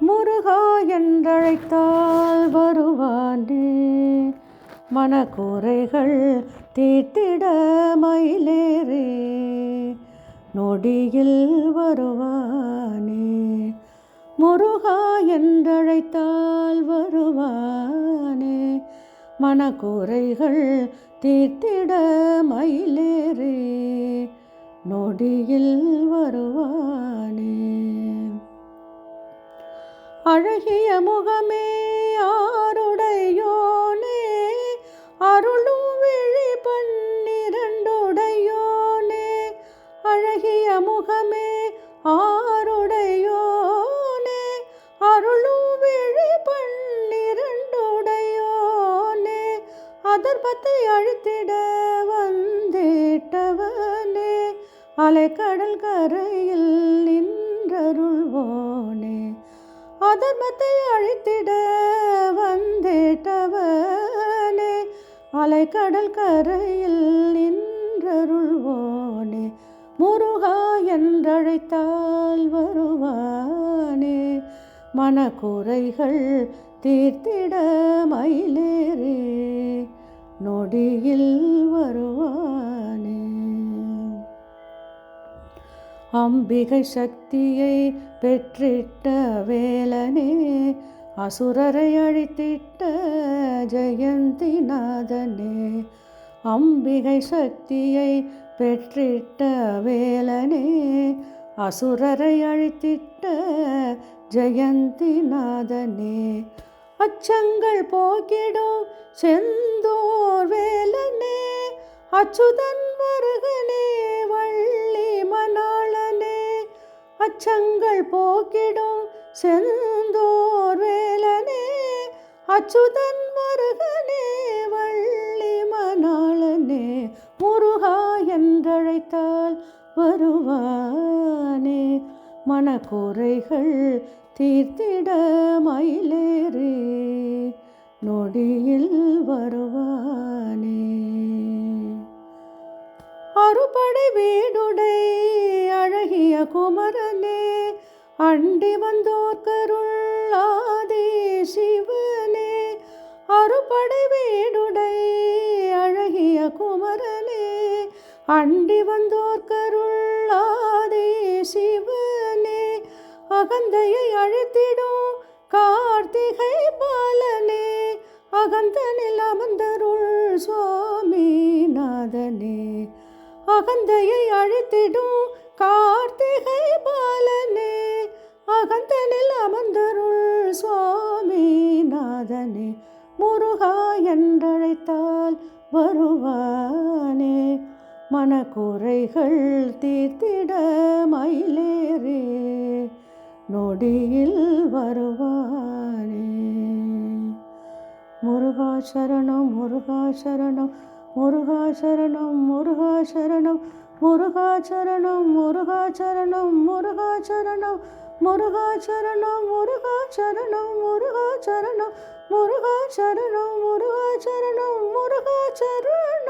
முருகா என்றழைத்தால் வருவானே. மனக்குறைகள் தீட்டிட மயிலேறே. நொடியில் வருவானே. முருகா என்றழைத்தால் வருவானே. மனக்குறைகள் தீர்த்திட மயிலேறே. நொடியில் வருவான். அழகிய முகமே ஆருடையோனே அருளும் விழி பன்னிரண்டுடையோனே. அழகிய முகமே ஆருடையோனே அருளும் விழி பன்னிரண்டுடையோனே. அதர்பத்தை அழுத்திட வந்தேட்டவனே அலைக்கடல் கரையில் நின்றருள்வோனே. அதர்மத்தை அழித்திட வந்தேட்டவனே அலைக்கடல் கரையில் நின்றருள்வோனே முருகா என்றழைத்தால் வருவானே. மனக்குறைகள் தீர்த்திட மயிலேறே நொடியில் அம்பிகை சக்தியை பெற்றிட்ட வேலனே அசுரரை அழித்திட்ட ஜெயந்திநாதனே அம்பிகை சக்தியை பெற்றிட்ட வேலனே அசுரரை அழித்திட்ட ஜெயந்திநாதனே. அச்சங்கள் போக்கிடும் செந்தோர் வேலனே அச்சுதன் மருகனே அச்சங்கள் போக்கிடும் செந்தோர் வேலனே அச்சுதன் முருகனே வள்ளி மணாளனே முருகா என்றழைத்தால் வருவானே. மனக்குறைகள் தீர்த்திட மயிலேறே நொடியில் வருவானே ஒரு படை வீடுடை அழகிய குமரனே அண்டி வந்தோர்கருள் ஆதி சிவனே. அறுபடை வீடுடை அழகிய குமரனே அண்டி வந்தோர்கருள் ஆதி சிவனே. அகந்தையை அழுத்திடும் கார்த்திகை பாலனே அகந்தனில் அமர்ந்தருள் சுவாமிநாதனே. அகந்தையை அழித்திடும் கார்த்திகை பாலனே அகந்தனில் அமர்ந்தருள் சுவாமி நாதனே முருகா என்றழைத்தால் வருவானே. மனக்குறைகள் தீர்த்திட மயிலேறே நொடியில் வருவானே. முருகா சரணம் முருகா சரணம். முருகா சரணம் முருகா சரணம் முருகா சரணம் முருகா சரணம் முருகா சரணம் முருகா சரணம் முருகா சரணம் முருகா சரணம் முருகா சரணம் முருகா சரணம் முருகா சரணம்